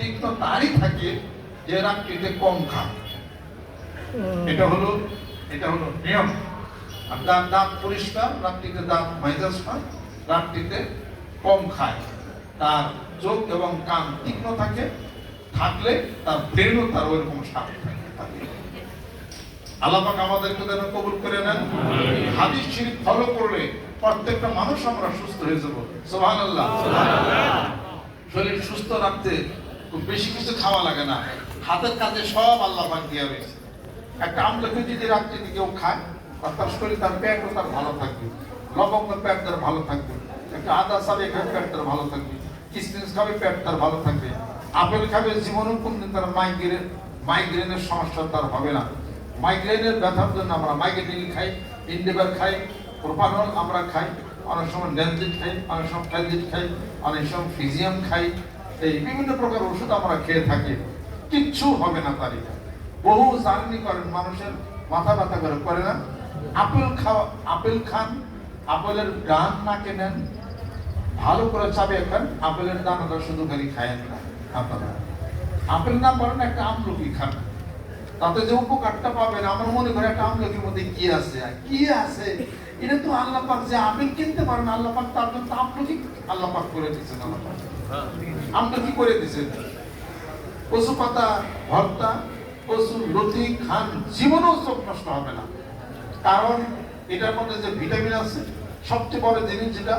তীক্ষ্ণ তারই থাকে যে রাত্রিতে কম খায়। এটা হলো এটা হলো নিয়ম। আর দাঁত দাঁত পরিষ্কার রাত্রিতে দাঁত মাইজাস হয় রাত্রিতে কম খায়। তার চোখ এবং কান তীক্ষ্ণ থাকে থাকলে তার ব্রেনও তার ওইরকম সাপ থাকে। থাকে। আল্লাহ পাক আমাদেরকে যেন কবুল করে নেন। হাদিস শরীফ ফলো করলে প্রত্যেকটা মানুষ আমরা সুস্থ হয়ে যাব। সুবহানাল্লাহ। শরীর সুস্থ রাখতে বেশি কিছু খাওয়া লাগে না। হাতের কাজে সব আল্লাহ পাক দিয়ে রয়েছে। একটা আমলকি যদি রাত্রিতে কেউ খায়, তার শরীর, তার পেটও তার ভালো থাকবে। লবঙ্গ পেট তার ভালো থাকবে। একটা আদা খাবে পেট তার ভালো থাকবে। কিসমিস খাবে পেট তার ভালো থাকবে। আপেল খাবে জীবনেও কোনদিন তার মাইগ্রেন মাইগ্রেনের সমস্যা তার হবে না। মাইগ্রেনের ব্যথার জন্য আমরা মাইগ্রেন খাই ইন্ডেবার খাই প্রোপানল আমরা খাই, অনেক সময় ন্যানজিট খাই, অনেক সময় ফ্যালজিট খাই, অনেক সময় ফিজিয়াম খাই এই বিভিন্ন প্রকার ওষুধ আমরা খেয়ে থাকি। কিচ্ছু হবে না তারই বহু জার্নি করেন, মানুষের মাথা ব্যথা করে। করে না? আপেল খাওয়া, আপেল খান, আপেলের গান না কেনেন, ভালো করে চাবে খান, আপেলের দানাটা শুধু খালি খায়েন না, আপনারা। আপেল না পারেন, একটা আমলকি খান। তাতে যে উপকারটা পাবেন, আমার মনে করে একটা আমলকির মধ্যে কি আছে? কি আছে? এটা তো আল্লাহ পাক যে আপেল কিনতে পারেন, আল্লাহ পাক তার জন্য আমলকি আল্লাহ পাক করে দিচ্ছেন আল্লাহ পাক। আমলকি করে দিচ্ছেন কচু পাতা, ভর্তা কচু লতি খান, জীবনেও চোখ নষ্ট হবে না। কারণ এটার মধ্যে যে ভিটামিন আছে, সবচেয়ে বড় জিনিস যেটা,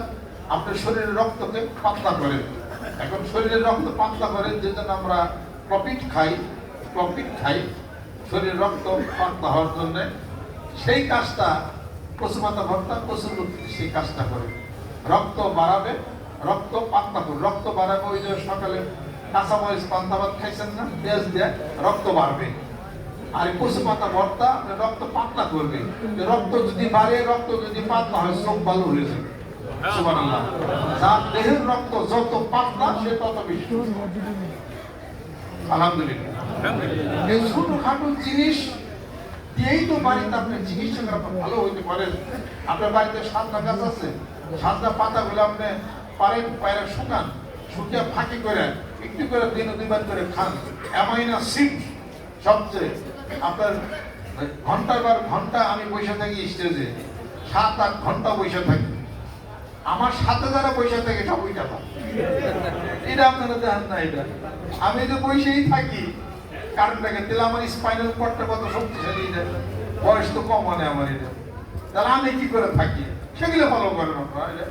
আপনার শরীরের রক্তকে পাতলা করে। এখন শরীরের রক্ত পাতলা করে, যে জন্য আমরা প্রফিট খাই প্রফিট খাই, শরীরের রক্ত পাতলা হওয়ার জন্য সেই কাজটা কচু পাতা, ভর্তা কচু সেই কাজটা করে। রক্ত বাড়াবে রক্ত পাতলা করে রক্ত বাড়াবে, ওই যে সকালে কাঁচামরিচ পান্তা ভাত খাইছেন না? পেঁয়াজ দিয়ে রক্ত বাড়বে। আর কচু পাতা ভর্তা রক্ত পাতলা করবে। রক্ত যদি বাড়ে, রক্ত যদি পাতলা হয়, চোখ ভালো হয়ে যাবে। আপনার বাড়িতে সাতটা গাছ আছে। সাতটা পাতাগুলো আপনি পারেন, পায়রা শুকান, শুকিয়ে ফাঁকি করে, একটু করে দিন দুইবার করে খান। অ্যামাইনা সিট সবচেয়ে আপনার ঘণ্টার বার ঘণ্টা আমি বসে থাকি স্টেজে। সাত আট ঘণ্টা বসে থাকি। আমার সাথে যারা বসে থাকে সব ওইটা এটা আপনারা জানেন না এটা। আমি তো বসেই থাকি, কারণটাকে তাহলে আমার স্পাইনাল কর্ডটা কত শক্তিশালী এটা। বয়স তো কম মানে আমার এটা। তাহলে আমি কি করে থাকি? সেগুলো ফলো করেন আপনারা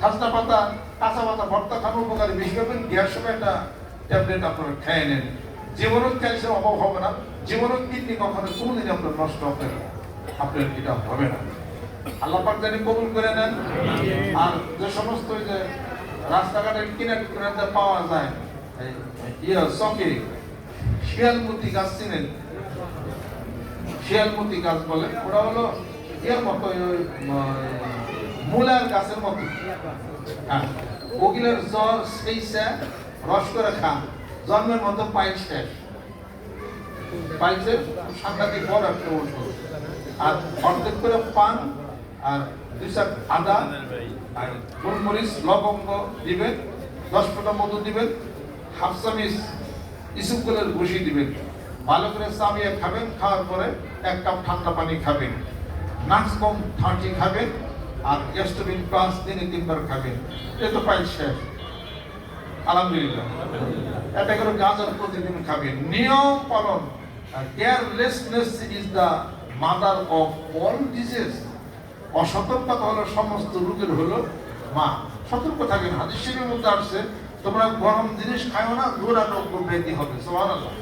খাস্তা পাতা, কাঁচা পাতা, ভর্তা খানো উপকারী। বেশি করবেন গ্যাস সময় একটা ট্যাবলেট আপনারা খেয়ে নেন। জীবনত ক্যালসিয়াম অভাব হবে না। জীবনত কিডনি কখনো কোনদিন আপনার নষ্ট হবে না। আপনার এটা হবে না। আল্লাহ পাক জানি কবুল করে নেন। আর যে সমস্ত যে রাস্তাঘাটের কিনারে কিনারে পাওয়া যায় ইয়ে চকে, শিয়ালমতি গাছ চিনেন? শিয়ালমতি গাছ বলে? ওটা হলো ইয়ের মতো মূলার গাছের মতো। হ্যাঁ। ওগুলোর জ্বর সেইসা রস করে খান। জন্মের মতো পাইল শেষ। পাইলসের সাংঘাতিক বড় একটা ওষুধ আর অর্ধেক করে পান, আর দুই চার আদা, আর গোলমরিচ, লবঙ্গ দিবেন, দশ ফোঁটা মধু দিবেন, হাফ চামিচ ইসুকুলের ঘুষি দিবেন। ভালো করে চামিয়ে খাবেন, খাওয়ার পরে এক কাপ ঠান্ডা পানি খাবেন। নাক্স কম থার্টি খাবেন আর গ্যাস্ট্রোবিন প্লাস দিনে তিনবার খাবেন। এ তো পাইল শেষ। আলহামদুলিল্লাহ। এটা করে গাজর প্রতিদিন খাবেন। নিয়ম পালন। Carelessness is mother of all disease অসতর্কতা হলো সমস্ত রোগের হলো মা। সতর্ক থাকেন। হাদিস মধ্যে আসছে, তোমরা গরম জিনিস খাও না দুরারোগ্য ব্যাধি হবে। সুবহানাল্লাহ।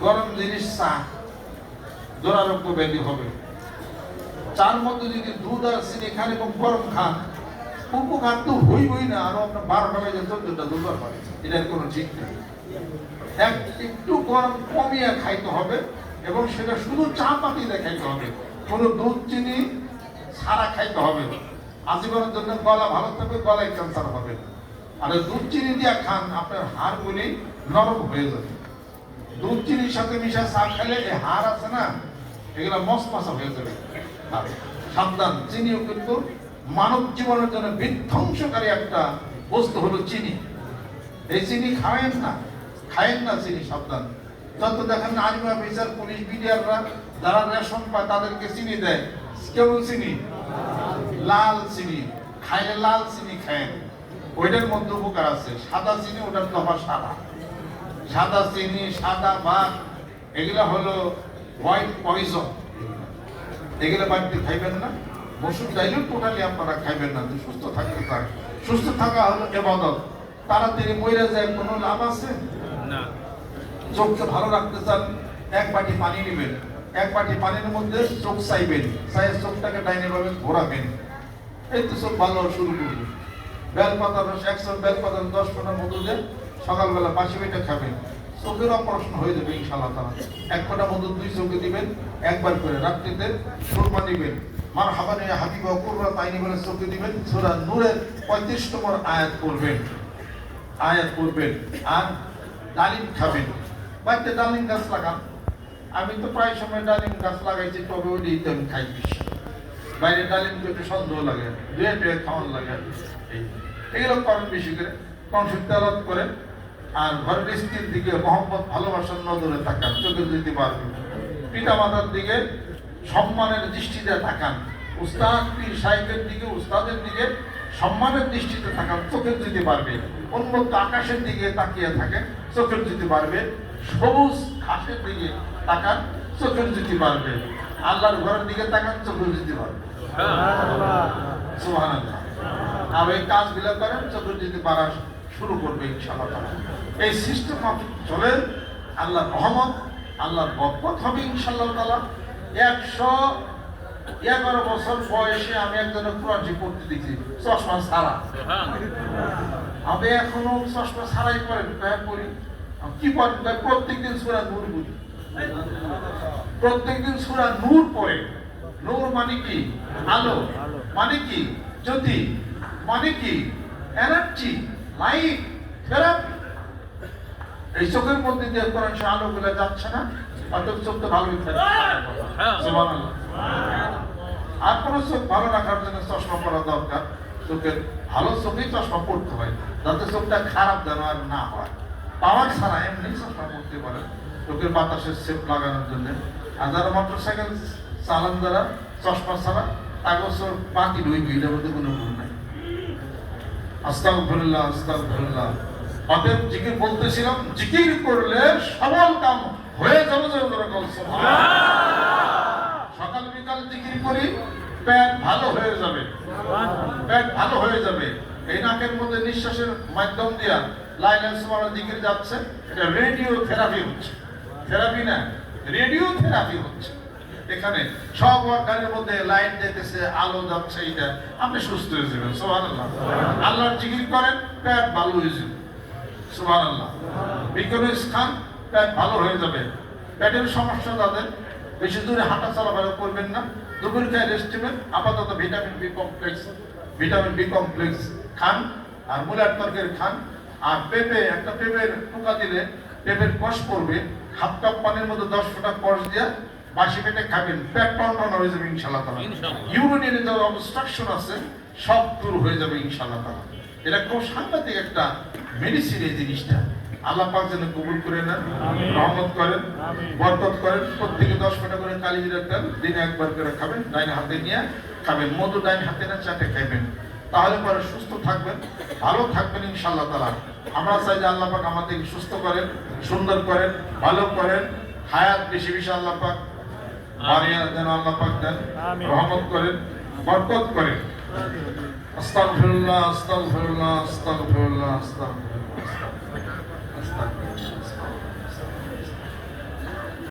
গরম জিনিস চা ব্যাধি হবে। চার মধ্যে যদি দুধ আর চিনি খান এবং গরম খান উপকার তো হই না, আরও আপনার বারোটা বেজে, চোদ্দটা দুবার পারে এটার কোনো ঠিক নেই এক একটু গরম কমিয়ে খাইতে হবে এবং সেটা শুধু চা পাতি খাইতে হবে, কোনো দুধ, চিনি ছাড়া খাইতে হবে না। আজীবনের জন্য গলা ভালো থাকবে, গলায় ক্যান্সার হবে না। আর দুধ, চিনি দিয়ে খান, আপনার হাড়গুলি নরম হয়ে যাবে দুধ, চিনির সাথে মিশা চা খেলে এই হাড় আছে না, এগুলো মস মাসা হয়ে যাবে সাবধান, চিনিও কিন্তু মানব জীবনের জন্য বিধ্বংসকারী একটা বস্তু হলো চিনি। এই চিনি খাবেন না, খায়েন না চিনি, সাবধান। যত দেখেন আর্মি অফিসার পুলিশ, বিডিআররা যারা রেশন পায় তাদেরকে চিনি দেয়। কেমন চিনি? লাল চিনি। খাইলে লাল চিনি খায়েন। ওইটার মধ্যে উপকার আছে। সাদা চিনি, ওটার দফা সাদা। সাদা চিনি, সাদা ভাত, এগুলা হলো হোয়াইট পয়জন এগুলো বাড়িতে খাইবেন না মসুর ডাইলেও টোটালি আপনারা খাইবেন না সুস্থ থাকতে পারেন সুস্থ থাকা হলো এবাদত। তাড়াতাড়ি মরে যায় কোনো লাভ আছে? না। চোখকে ভালো রাখতে চান এক বাটি পানি নেবেন। এক বাটি পানির মধ্যে চোখ চাইবেন চাই চোখটাকে ডাইনে ভাবে ঘোরাবেন। এই তো সব ভালো শুরু করবেন বেলপাতার রস একশো বেলপাতার দশ ফোটার মতো দিয়ে সকালবেলা বাসি বেটে খাবেন। চোখের অপারেশন হয়ে যাবে ইনশাল্লাহ তারা। এক ফোঁটা মতো দুই চোখে দিবেন, একবার করে রাত্রিতে সুরমা দিবেন মার হাবানে হাবিবা কুরবা তাইনি বলে চোখে দিবেন, সুরা নূরের পঁয়ত্রিশ নম্বর আয়াত করবেন আয়াত করবেন আর ডালিম খাবেন। বাড়িতে ডালিম গাছ লাগান। আমি তো প্রায় সময় ডালিম গাছ লাগাইছি, তবে ওই দিতে আমি খাই বেশি। বাইরে ডালিম তো একটু সন্দেহ লাগে, দুয়ে দুয়ে খাওয়ান লাগে এই- এগুলো করেন বেশি করে। তেলাত করেন। আর ঘরের স্ত্রীর দিকে মোহাম্মদ ভালোবাসার নজরে তাকান চোখে দিতে পারবেন পিতা মাতার দিকে সম্মানের দৃষ্টিতে তাকান। উস্তাদ পীর সাহেবের দিকে উস্তাদের দিকে সম্মানের দৃষ্টিতে তাকান চোখে দিতে পারবে। উন্মুক্ত আকাশের দিকে তাকিয়ে থাকে চোখের দিতে পারবে। সবুজ ঘাসের দিকে তাকান চোখের দিতে পারবে। আল্লাহর ঘরের দিকে তাকান চোখের দিতে পারবে। সুবহানাল্লাহ। আর এই কাজগুলো করেন চোখের দিতে পারা শুরু করবে ইনশাআল্লাহ। এই সিস্টেম চলে, আল্লাহর রহমত, আল্লাহর বরকত হবে ইনশাআল্লাহ তাআলা। একশো এগারো বছর বয়সে আমি একজনের কোরআনটি পড়তে দেখছি, চশমা ছাড়া। আমি এখনও চশমা ছাড়াই প্যান্ট পড়ি। কি কয় প্রত্যেকদিন সুরা নূর বুঝি প্রত্যেকদিন সুরা নূর পড়ে। নূর মানে কি? আলো। মানে কি? জ্যোতি। মানে কি? এনার্জি। লাইট থেরাপি এই চোখের মধ্যে দিয়ে কোরআন সে যাচ্ছে না? অর্থাৎ চোখ তো ভালোই থাকে। আর কোনো চোখ ভালো রাখার জন্য চশমা পরা দরকার। চোখের ভালো চোখেই চশমা পড়তে হয় যাতে চোখটা খারাপ যেন আর না হয়। পাওয়ার ছাড়া এমনি চশমা পড়তে পারে চোখের বাতাসের সেপ লাগানোর জন্য। আর যারা মোটর সাইকেল চালান যারা চশমা ছাড়া কাগজ বাকি দুই বিলের মধ্যে কোনো আস্তাগফিরুল্লাহ আস্তাগফিরুল্লাহ। অতএব জিকির বলতেছিলাম, জিকির করলে সবল কাম হয়ে যাবে যে ওরকম সকাল বিকাল জিকির করি, পেট ভালো হয়ে যাবে। পেট ভালো হয়ে যাবে। এই নাকের মধ্যে নিঃশ্বাসের মাধ্যম দিয়া লাইন সুমার দিকে যাচ্ছে, এটা রেডিও থেরাপি হচ্ছে। থেরাপি না রেডিও থেরাপি হচ্ছে। এখানে সব অর্গানের মধ্যে লাইট যেতেছে আলো যাচ্ছে, এটা। আপনি সুস্থ হয়ে যাবেন, সুবহানাল্লাহ। আল্লাহর জিকির করেন, পেট ভালো হয়ে যাবে। সুবহানাল্লাহ। বিজ্ঞানের স্থান, পেট ভালো হয়ে যাবে। পেটের সমস্যা তাদের, বেশি দূরে হাঁটা চলাফেরা করবেন না। দুপুর খায় রেস্ট নেবেন। আপাতত vitamin B complex vitamin B complex খান, আর মূলার তরকারি খান। আর পেঁপে, একটা পেঁপের টুকা দিলে পেঁপের কষ পড়বে। হাফ কাপ পানির মধ্যে দশ ফোঁটা কষ দিয়ে বাসি পেটে খাবেন পেট হয়ে যাবে ইনশাল্লাহ তালা অবস্ট্রাকশন আছে সব দূর হয়ে যাবে ইনশাল্লাহ তালা এটা খুব সাংঘাতিক একটা মেডিসিন এই জিনিসটা। আল্লাহ পাক যেন কবুল করে নেন রহমত করেন বরকত করেন। প্রত্যেকে দশ ফোঁটা করে কালি তেল দিনে একবার করে খাবেন ডাইন হাতে নিয়ে খাবেন মধু ডাইন হাতে না চাটে খাইবেন। তাহলে পরে সুস্থ থাকবেন ভালো থাকবেন ইনশাল্লাহ তালা আমরা চাই যে আল্লাহ পাক আমাদেরকে সুস্থ করেন সুন্দর করেন ভালো করেন হায়াত বেশি বেশি আল্লাহ পাক বাড়িয়া যেন আল্লাহ পাক দেন রহমত করেন বরকত করেন। আস্তাগফিরুল্লাহ আস্তাগফিরুল্লাহ আস্তাগফিরুল্লাহ আস্তাগফিরুল্লাহ।